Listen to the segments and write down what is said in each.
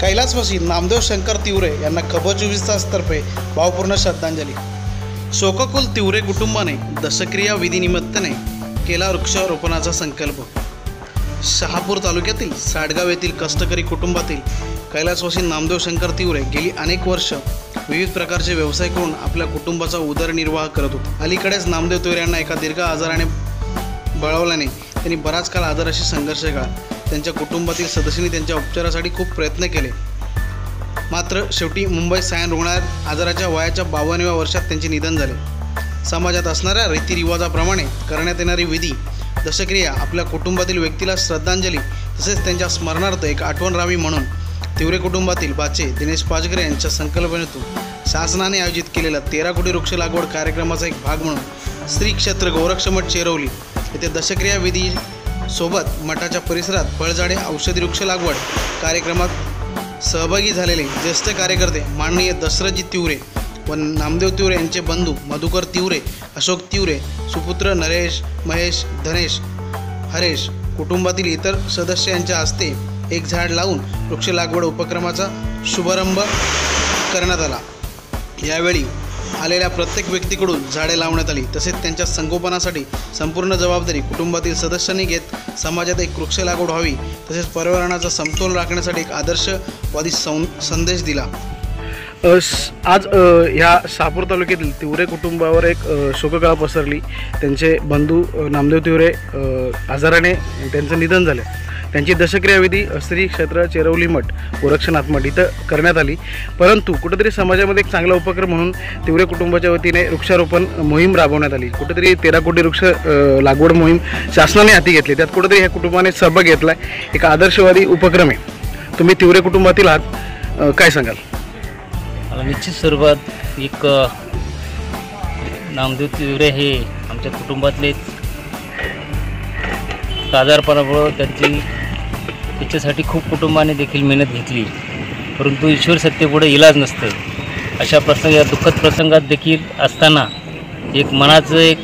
कैलासवासी नामदेव शंकर तिवरे यांना खबर चोवीस तासतर्फे भावपूर्ण श्रद्धांजली. शोककुल तिवरे कुटुंबाने दशक्रिया विधीनिमित्ताने केला वृक्षारोपणाचा संकल्प. शहापूर तालुक्यातील साडगाव येथील कष्टकरी कुटुंबातील कैलासवासी नामदेव शंकर तिवरे गेली अनेक वर्ष विविध प्रकारचे व्यवसाय करून आपल्या कुटुंबाचा उदरनिर्वाह करत होते. अलीकडेच नामदेव तिवरे यांना एका दीर्घ आजाराने बळवल्याने त्यांनी बराच काळ आजाराशी संघर्ष केला त्यांच्या कुटुंबातील सदस्यांनी त्यांच्या उपचारासाठी खूप प्रयत्न केले. मात्र शेवटी मुंबई सायन रुग्णालयात आजाराच्या वयाच्या बावन्नव्या वर्षात त्यांचे निधन झाले. समाजात असणाऱ्या रीतिरिवाजाप्रमाणे करण्यात येणारी विधी दशक्रिया आपल्या कुटुंबातील व्यक्तीला श्रद्धांजली तसेच त्यांच्या स्मरणार्थ एक आठवण राहावी म्हणून तिवरे कुटुंबातील बाचे दिनेश पाचगरे यांच्या संकल्पनेतून शासनाने आयोजित केलेला तेरा कोटी वृक्ष लागवड कार्यक्रमाचा एक भाग म्हणून श्री क्षेत्र गोरक्षमठ चेरवली येथे दशक्रिया विधी सोबत मठाच्या परिसरात फळझाडे औषधी वृक्ष लागवड कार्यक्रमात सहभागी झालेले ज्येष्ठ कार्यकर्ते माननीय दशरथजी तिवरे व नामदेव तिवरे यांचे बंधू मधुकर तिवरे अशोक तिवरे सुपुत्र नरेश महेश धनेश हरेश कुटुंबातील इतर सदस्य यांच्या हस्ते एक झाड लावून वृक्ष लागवड उपक्रमाचा शुभारंभ करण्यात आला. यावेळी आलेल्या प्रत्येक व्यक्तीकडून झाडे लावण्यात आली. तसेच त्यांच्या संगोपनासाठी संपूर्ण जबाबदारी कुटुंबातील सदस्यांनी घेत समाजात एक वृक्ष लागवड व्हावी. तसेच पर्यावरणाचा समतोल राखण्यासाठी एक आदर्शवादी सं संदेश दिला. आज ह्या सापूर तालुक्यातील तिवरे कुटुंबावर एक शोककळा पसरली. त्यांचे बंधू नामदेव तिवरे आजाराने त्यांचं निधन झालं. त्यांची दशक्रियाविधी स्त्री क्षेत्र चेरवली मठ गोरक्षनाथ मठ इथं करण्यात आली. परंतु कुठेतरी समाजामध्ये एक चांगला उपक्रम म्हणून तिवरे कुटुंबाच्या वतीने वृक्षारोपण मोहीम राबवण्यात आली. कुठेतरी तेरा कोटी वृक्ष लागवड मोहीम शासनाने हाती घेतली. त्यात कुठेतरी ह्या कुटुंबाने सहभाग घेतला आहे एक आदर्शवादी उपक्रम आहे. तुम्ही तिवरे कुटुंबातील आहात. काय सांगाल? मला निश्चित स्वरूपात एक नामदेव तिवरे हे आमच्या कुटुंबातले आजारपणामुळं त्यांची याच्यासाठी खूप कुटुंबाने देखील मेहनत घेतली. परंतु ईश्वर सत्तेपुढे इलाज नसतं अशा प्रसंग या दुःखद प्रसंगात देखील असताना एक मनाचं एक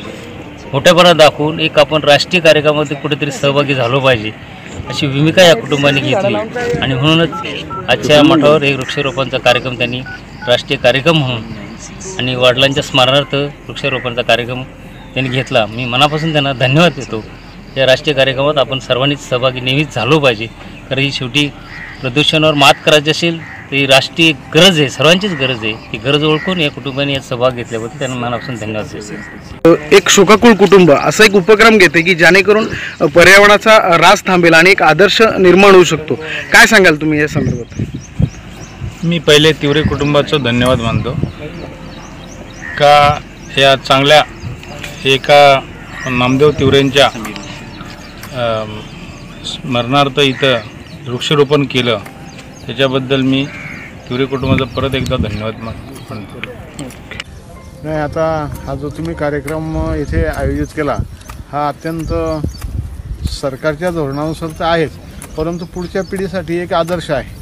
मोठेपणा दाखवून एक आपण राष्ट्रीय कार्यक्रमामध्ये कुठेतरी सहभागी झालो पाहिजे अशी भूमिका या कुटुंबाने घेतली. आणि म्हणूनच आजच्या मठावर एक वृक्षारोपणचा कार्यक्रम त्यांनी राष्ट्रीय कार्यक्रम म्हणून आणि वडिलांच्या स्मरणार्थ वृक्षारोपणचा कार्यक्रम त्यांनी घेतला. मी मनापासून त्यांना धन्यवाद देतो. या राष्ट्रीय कार्यक्रमात आपण सर्वांनीच सहभागी नेहमीच झालो पाहिजे. कारण ही शेवटी प्रदूषणावर मात करायची असेल तर ही राष्ट्रीय गरज आहे सर्वांचीच गरज आहे. ती गरज ओळखून या कुटुंबाने यात सहभाग घेतल्याबद्दल त्यांना मनापासून धन्यवाद देतो. एक शोकाकुल कुटुंब असा एक उपक्रम घेते की जेणेकरून पर्यावरणाचा ऱ्हास थांबेल आणि एक आदर्श निर्माण होऊ शकतो. काय सांगाल तुम्ही या संदर्भात? मी पहिले तिवरे कुटुंबाचं धन्यवाद मानतो. का या चांगल्या एका नामदेव तिवरेंच्या स्मरणार्थ इथं वृक्षारोपण केलं त्याच्याबद्दल मी तिवरे कुटुंबाचा परत एकदा धन्यवाद म्हणतो. मानतो नाही आता हा जो तुम्ही कार्यक्रम इथे आयोजित केला हा अत्यंत सरकारच्या धोरणानुसार तर आहेच परंतु पुढच्या पिढीसाठी एक आदर्श आहे.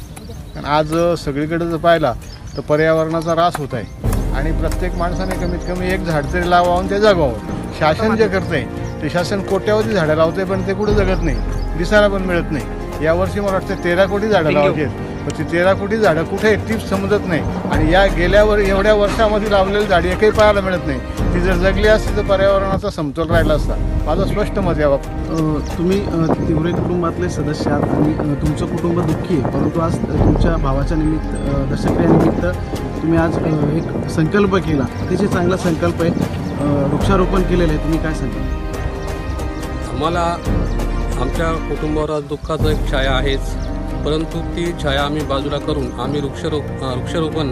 कारण आज सगळीकडे जर पाहिला तर पर्यावरणाचा ऱ्हास होत आहे. आणि प्रत्येक माणसाने कमीत कमी एक झाड तरी लावावं ते जगावं. शासन जे करते ते शासन कोट्यावधी झाडं लावते पण ते कुठं जगत नाही. दिसायला पण मिळत नाही. यावर्षी मला वाटतं तेरा कोटी झाडं लावायची आहेत. पण ती तेरा कोटी झाडं कुठे आहेत तीच समजत नाही. आणि या गेल्यावर एवढ्या वर्षामध्ये लावलेली झाडी एकही पाहायला मिळत नाही. ती जर जगली असती तर पर्यावरणाचा समतोल राहिला असता. माझं स्पष्ट मत या बाबतीत तुम्ही तिवरे कुटुंबातले सदस्य आहात आणि तुमचं कुटुंब दुःखी आहे. परंतु आज तुमच्या भावाच्या निमित्त दशक्रियानिमित्त तुम्ही आज एक संकल्प केला. अतिशय चांगला संकल्प आहे. वृक्षारोपण केलेलं आहे. तुम्ही काय सांगाल? आम्हाला आमच्या दुःखाचा दुःखाचं एक छाया आहेच. परंतु ती छाया आम्ही बाजूला करून आम्ही वृक्षरोप वृक्षारोपण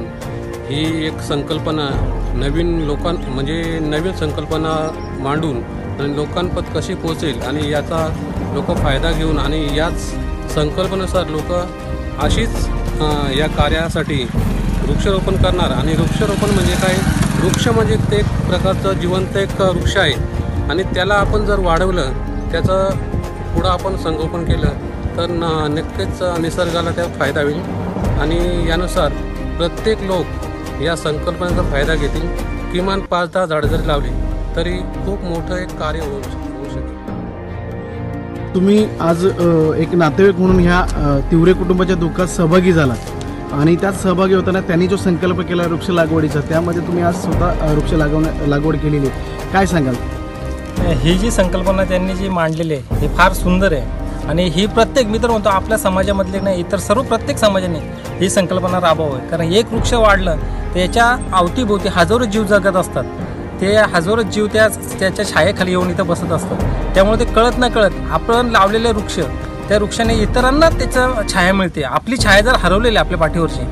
ही एक संकल्पना नवीन लोकां म्हणजे नवीन संकल्पना मांडून आणि लोकांपत कशी पोचेल आणि याचा लोक फायदा घेऊन आणि याच संकल्पनेनुसार लोक अशीच या कार्यासाठी वृक्षारोपण करणार. आणि वृक्षारोपण म्हणजे काय? वृक्ष म्हणजे ते एक प्रकारचं जिवंत एक वृक्ष आहे. आणि त्याला आपण जर वाढवलं त्याचं थोडं आपण संगोपन केलं तर न नक्कीच निसर्गाला त्यात फायदा होईल. आणि यानुसार प्रत्येक लोक या संकल्पनेचा फायदा घेतील. किमान पाच दहा झाडं जरी लावली तरी खूप मोठं एक कार्य होऊ होऊ शकेल. तुम्ही आज एक नातेवाईक म्हणून ह्या तिवरे कुटुंबाच्या दुःखात सहभागी झाला आणि त्यात सहभागी होताना त्यांनी जो संकल्प केला वृक्ष लागवडीचा त्यामध्ये तुम्ही आज स्वतः वृक्ष लागवण्या लागवड केलेली आहे. काय सांगाल? ही जी संकल्पना त्यांनी जी मांडलेली आहे ही फार सुंदर आहे. आणि ही प्रत्येक मी तर म्हणतो आपल्या समाजामधले नाही इतर सर्व प्रत्येक समाजाने ही संकल्पना राबवावी कारण एक वृक्ष वाढलं त्याच्या अवतीभोवती हजारो जीव जगत असतात. ते हजारो जीव त्या त्याच्या छायेखाली येऊन इथं बसत असतात. त्यामुळे ते कळत न कळत आपण लावलेले वृक्ष त्या वृक्षाने इतरांना त्याचं छाया मिळते. आपली छाया जर हरवलेली आहे आपल्या पाठीवरची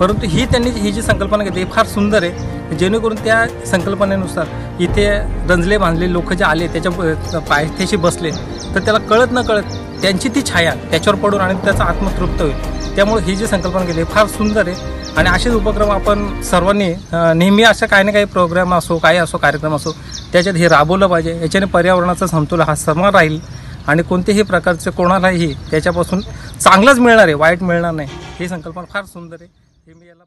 परंतु ही त्यांनी ही जी संकल्पना घेतली फार सुंदर आहे. जेणेकरून त्या संकल्पनेनुसार इथे रंजले बांधले लोक जे आले त्याच्या पायथ्याशी बसले तर त्याला कळत न कळत त्यांची ती छाया त्याच्यावर पडून आणि त्याचा आत्मतृप्त होईल. त्यामुळे ही जी संकल्पना केली आहे फार सुंदर आहे. आणि असेच उपक्रम आपण सर्वांनी नेहमी अशा काही ना काही प्रोग्राम असो काही असो कार्यक्रम असो त्याच्यात हे राबवलं पाहिजे. याच्याने पर्यावरणाचा समतोल हा समान राहील. आणि कोणत्याही प्रकारचे कोणालाही त्याच्यापासून चांगलंच मिळणार आहे वाईट मिळणार नाही. ही संकल्पना फार सुंदर आहे. हे मी याला